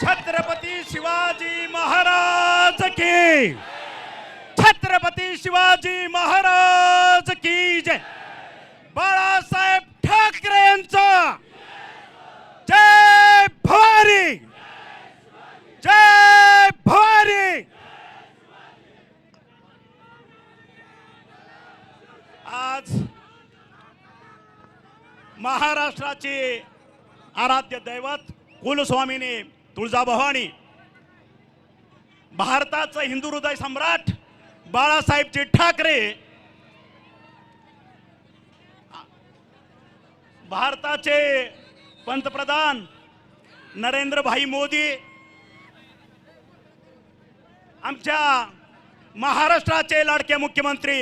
छत्रपती शिवाजी महाराज की छत्रपती शिवाजी महाराज की जय. बाळासाहेब ठाकरे यांचा जय भवारी जय भवारी आज महाराष्ट्राचे आराध्य दैवत कुलस्वामीने तुळजाभवानी भारताचं हिंदू हृदय सम्राट बाळासाहेबजी ठाकरे भारताचे पंतप्रधान नरेंद्रभाई मोदी आमच्या महाराष्ट्राचे लाडके मुख्यमंत्री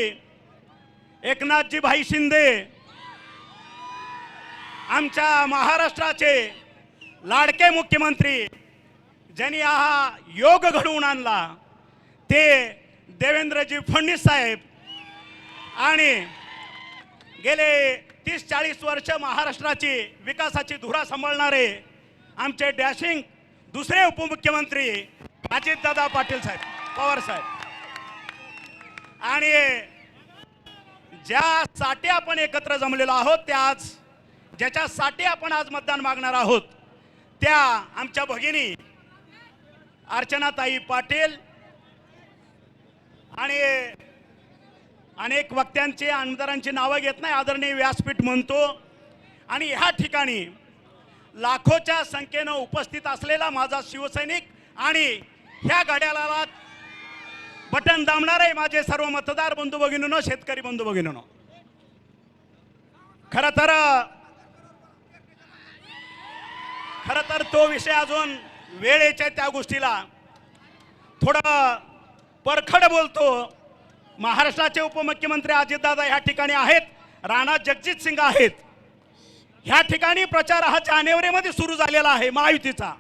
एकनाथजी भाई शिंदे आमच्या महाराष्ट्राचे लाडके मुख्यमंत्री ज्यांनी हा योग घडवून आणला ते देवेंद्रजी फडणवीस साहेब. आणि गेले तीस चाळीस वर्ष महाराष्ट्राची विकासाची धुरा सांभाळणारे आमचे डॅशिंग दुसरे उपमुख्यमंत्री अजितदादा पाटील साहेब पवार साहेब. आणि ज्यासाठी आपण एकत्र जमलेलो आहोत त्या आज ज्याच्यासाठी आपण आज मतदान मागणार आहोत त्या आमच्या भगिनी अर्चनाताई पाटील आणि अनेक वक्त्यांची आमदारांची नावं घेत नाही आदरणीय व्यासपीठ म्हणतो. आणि ह्या ठिकाणी लाखोच्या संख्येनं उपस्थित असलेला माझा शिवसैनिक आणि ह्या घड्याला बटन दामणारे माझे सर्व मतदार बंधू भगिनीनो शेतकरी बंधू भगिनीनो. खरं तर खरं तर तो विषय अजून वेळ त्या गोष्टीला. थोडं परखड बोलतो. महाराष्ट्राचे उपमुख्यमंत्री अजितदादा ह्या ठिकाणी आहेत. राणा जगजित सिंग आहेत. ह्या ठिकाणी प्रचार हा जानेवारीमध्ये सुरू झालेला आहे महायुतीचा.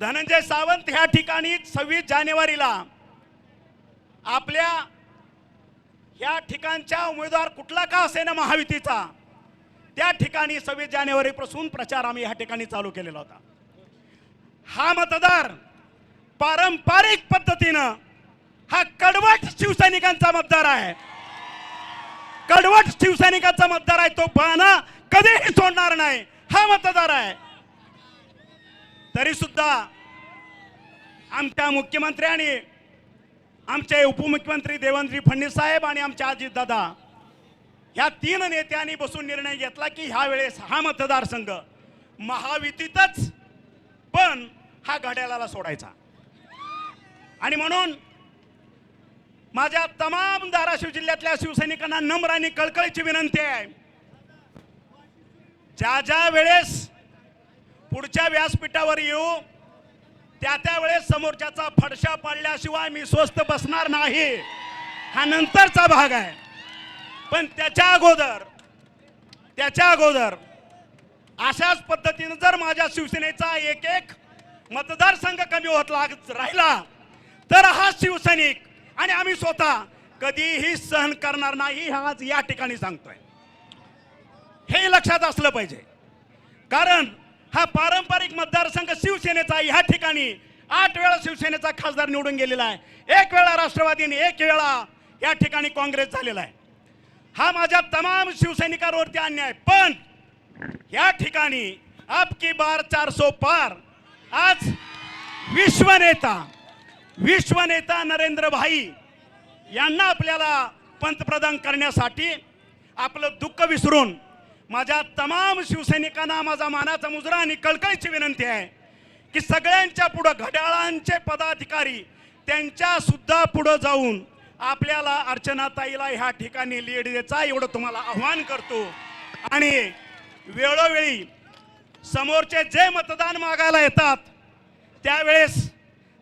धनंजय सावंत ह्या ठिकाणी सव्वीस जानेवारीला आपल्या ह्या ठिकाणच्या उमेदवार कुठला का असेना महायुतीचा? त्या ठिकाणी सव्वीस जानेवारीपासून प्रचार आम्ही ह्या ठिकाणी चालू केलेला होता. हा मतदार पारंपरिक पद्धतीनं हा कडवट शिवसैनिकांचा मतदार आहे. कडवट शिवसैनिकांचा मतदार आहे तो बाणा कधीही सोडणार नाही. हा मतदार आहे. तरी सुद्धा आमच्या मुख्यमंत्र्यांनी आमचे उपमुख्यमंत्री देवेंद्र फडणवीस साहेब आणि आमचे अजितदादा ह्या तीन नेत्यांनी बसून निर्णय घेतला की ह्या वेळेस हा मतदारसंघ महायुतीतच पण हा घड्याळाला सोडायचा. आणि म्हणून माझ्या तमाम धाराशिव जिल्ह्यातल्या शिवसैनिकांना नम्र आणि कळकळीची विनंती आहे. ज्या ज्या वेळेस पुढच्या व्यासपीठावर येऊ त्या त्या वेळेस समोरच्याचा फडशा पाडल्याशिवाय मी स्वस्त बसणार नाही. हा नंतरचा भाग आहे. पण त्याच्या अगोदर त्याच्या अगोदर अशाच पद्धतीनं जर माझ्या शिवसेनेचा एक एक मतदारसंघ कमी होत लाग राहिला तर हा शिवसैनिक आणि आम्ही स्वतः कधीही सहन करणार नाही हा आज या ठिकाणी सांगतोय. हे लक्षात असलं पाहिजे. कारण हा पारंपरिक मतदारसंघ शिवसेनेचा ह्या ठिकाणी आठ वेळा शिवसेनेचा खासदार निवडून गेलेला आहे. एक वेळा राष्ट्रवादीने एक वेळा या ठिकाणी काँग्रेस झालेला आहे. हा माझ्या तमाम शिवसैनिकांवरती अन्याय. पण या ठिकाणी आपकी बार चारसो पार. आज विश्वनेता विश्वनेता नरेंद्र भाई यांना आपल्याला पंतप्रधान करण्यासाठी आपलं दुःख विसरून माझ्या तमाम शिवसैनिकांना माझा मानाचा मुजरा आणि कळकळीची विनंती आहे की सगळ्यांच्या पुढं घड्याळांचे पदाधिकारी त्यांच्यासुद्धा पुढं जाऊन आपल्याला अर्चनाताईला ह्या ठिकाणी लीड द्यायचा एवढं तुम्हाला आव्हान करतो. आणि वेळोवेळी समोरचे जे मतदान मागायला येतात त्यावेळेस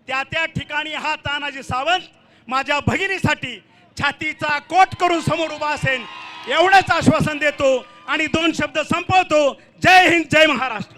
त्या त्या ठिकाणी हा तानाजी सावंत माझ्या भगिनीसाठी छातीचा कोट करून समोर उभा असेल एवढंच आश्वासन देतो आणि दोन शब्द संपवतो. जय हिंद जय महाराष्ट्र.